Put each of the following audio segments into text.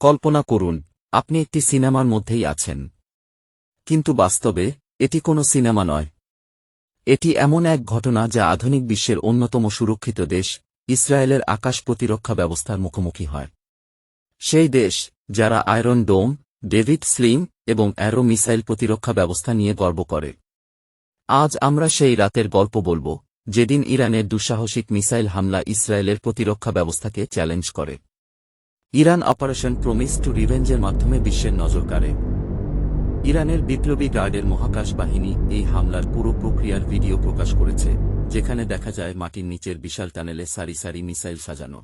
কল্পনা করুন, আপনি একটি সিনেমার মধ্যেই আছেন। কিন্তু বাস্তবে, এটি কোনো সিনেমা নয়। এটি এমন এক ঘটনা যা আধুনিক বিশ্বের অন্যতম সুরক্ষিত দেশ, ইসরায়েলের আকাশ প্রতিরক্ষা ব্যবস্থার মুখোমুখি হয়। সেই দেশ, যারা আয়রন ডোম, ডেভিড স্লিম এবং অ্যারো মিসাইল প্রতিরক্ষা ব্যবস্থা নিয়ে গর্ব করে। আজ আমরা সেই রাতের গল্প বলব, যেদিন ইরানের দুঃসাহসিক মিসাইল হামলা ইসরায়েলের প্রতিরক্ষা ব্যবস্থাকে চ্যালেঞ্জ করে। ইরান অপারেশন প্রমিস টু রিভেঞ্জের মাধ্যমে বিশ্বের নজর কাড়ে। ইরানের বিপ্লবী গার্ডের মহাকাশ বাহিনী এই হামলার পুরো প্রক্রিয়ার ভিডিও প্রকাশ করেছে, যেখানে দেখা যায় মাটির নিচের বিশাল টানেলে সারি সারি মিসাইল সাজানো।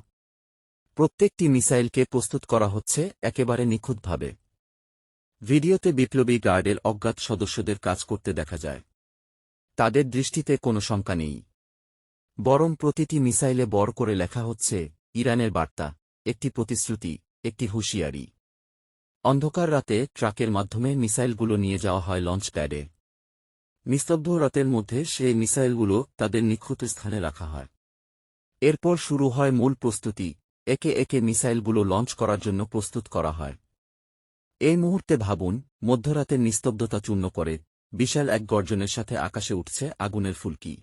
প্রত্যেকটি মিসাইলকে প্রস্তুত করা হচ্ছে একেবারে নিখুঁতভাবে। ভিডিওতে বিপ্লবী গার্ডের অজ্ঞাত সদস্যদের কাজ করতে দেখা যায়। তাদের দৃষ্টিতে কোনো শঙ্কা নেই। বরং প্রতিটি মিসাইলে বড় করে লেখা হচ্ছে, ইরানের বার্তা। একটি প্রতিশ্রুতি, একটি হুঁশিয়ারি। অন্ধকার রাতে ট্রাকের মাধ্যমে মিসাইলগুলো নিয়ে যাওয়া হয় লঞ্চ প্যাডে নিস্তব্ধ রাতের মধ্যে সেই মিসাইলগুলো তাদের নিখুঁত স্থানে রাখা হয়। এরপর শুরু হয় মূল প্রস্তুতি, একে একে মিসাইলগুলো লঞ্চ করার জন্য প্রস্তুত করা হয়। এই মুহূর্তে ভাবুন মধ্যরাতের নিস্তব্ধতা চূর্ণ করে, বিশাল এক গর্জনের সাথে আকাশে উঠছে আগুনের ফুলকি।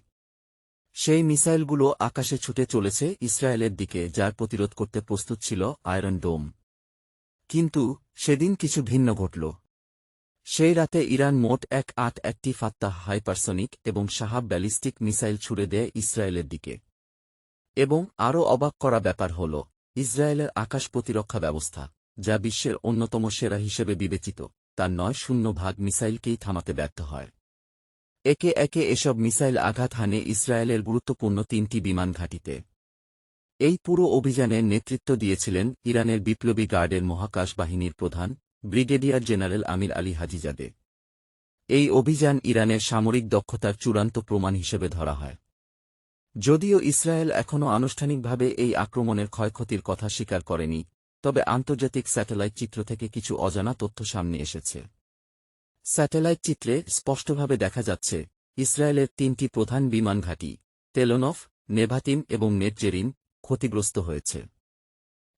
সেই মিসাইলগুলো আকাশে ছুটে চলেছে ইসরায়েলের দিকে, যার প্রতিরোধ করতে প্রস্তুত ছিল আয়রন ডোম। কিন্তু সেদিন কিছু ভিন্ন ঘটল। সেই রাতে ইরান মোট এক আট একটি ফাত্তাহ হাইপারসনিক এবং সাহাব ব্যালিস্টিক মিসাইল ছুড়ে দেয় ইসরায়েলের দিকে। এবং আরও অবাক করা ব্যাপার হল, ইসরায়েলের আকাশ প্রতিরক্ষা ব্যবস্থা, যা বিশ্বের অন্যতম সেরা হিসেবে বিবেচিত, তার নয় শূন্য ভাগ মিসাইলকেই থামাতে ব্যর্থ হয়। একে একে এসব মিসাইল আঘাত হানে ইসরায়েলের গুরুত্বপূর্ণ তিনটি বিমান ঘাঁটিতে। এই পুরো অভিযানের নেতৃত্ব দিয়েছিলেন ইরানের বিপ্লবী গার্ডের মহাকাশ বাহিনীর প্রধান, brigadier general Amir Ali Hajizadeh. এই অভিযান ইরানের সামরিক দক্ষতার চূড়ান্ত প্রমাণ হিসেবে ধরা হয়। যদিও ইসরায়েল এখনও আনুষ্ঠানিকভাবে এই আক্রমণের ক্ষয়ক্ষতির কথা স্বীকার করেনি, তবে আন্তর্জাতিক স্যাটেলাইট চিত্র থেকে কিছু অজানা তথ্য সামনে এসেছে। স্যাটেলাইট চিত্রে স্পষ্টভাবে দেখা যাচ্ছে, ইসরায়েলের তিনটি প্রধান বিমান ঘাঁটি, তেলনফ, নেভাতিম এবং নেটজেরিন, ক্ষতিগ্রস্ত হয়েছে।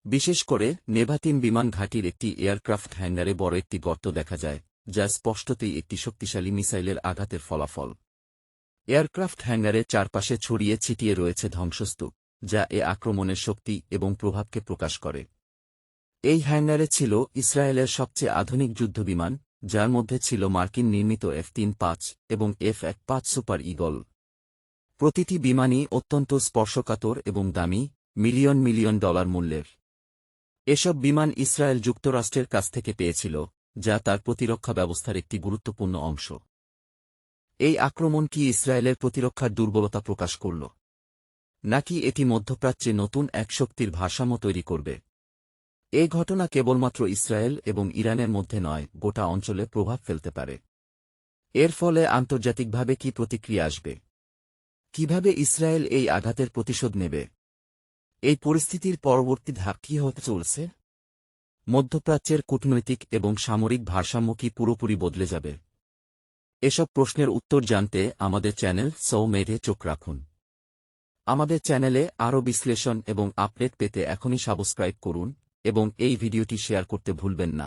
বিশেষ করে, নেভাতিম বিমান ঘাঁটির একটি এয়ারক্রাফট হ্যাঙ্গারে বড় একটি গর্ত দেখা যায়, যা স্পষ্টতই একটি শক্তিশালী মিসাইলের আঘাতের ফলাফল। এয়ারক্রাফট হ্যাঙ্গারে চারপাশে ছড়িয়ে ছিটিয়ে রয়েছে ধ্বংসস্তূপ, যা এ আক্রমণের শক্তি এবং প্রভাবকে প্রকাশ করে। এই হ্যাঙ্গারে ছিল ইসরায়েলের সবচেয়ে আধুনিক যুদ্ধবিমান যার মধ্যে ছিল মার্কিন নির্মিত এফ তিন পাঁচ এবং এফ এক পাঁচ সুপার ইগল প্রতিটি বিমানই অত্যন্ত স্পর্শকাতর এবং দামি, মিলিয়ন মিলিয়ন ডলার মূল্যের। এসব বিমান ইসরায়েল যুক্তরাষ্ট্রের কাছ থেকে পেয়েছিল, যা তার প্রতিরক্ষা ব্যবস্থার একটি গুরুত্বপূর্ণ অংশ। এই আক্রমণ কি ইসরায়েলের প্রতিরক্ষার দুর্বলতা প্রকাশ করল? নাকি এটি মধ্যপ্রাচ্যে নতুন এক শক্তির ভারসাম্য তৈরি করবে? এই ঘটনা কেবলমাত্র ইসরায়েল এবং ইরানের মধ্যে নয়, গোটা অঞ্চলে প্রভাব ফেলতে পারে। এর ফলে আন্তর্জাতিকভাবে কি প্রতিক্রিয়া আসবে? কীভাবে ইসরায়েল এই আঘাতের প্রতিশোধ নেবে? এই পরিস্থিতির পরবর্তী ধাপ কী হতে চলছে? মধ্যপ্রাচ্যের কূটনৈতিক এবং সামরিক ভারসাম্য কি পুরোপুরি বদলে যাবে? এসব প্রশ্নের উত্তর জানতে আমাদের চ্যানেল সৌ মেডে চোখ রাখুন। আমাদের চ্যানেলে আরও বিশ্লেষণ এবং আপডেট পেতে এখনই সাবস্ক্রাইব করুন। এবং এই ভিডিওটি শেয়ার করতে ভুলবেন না।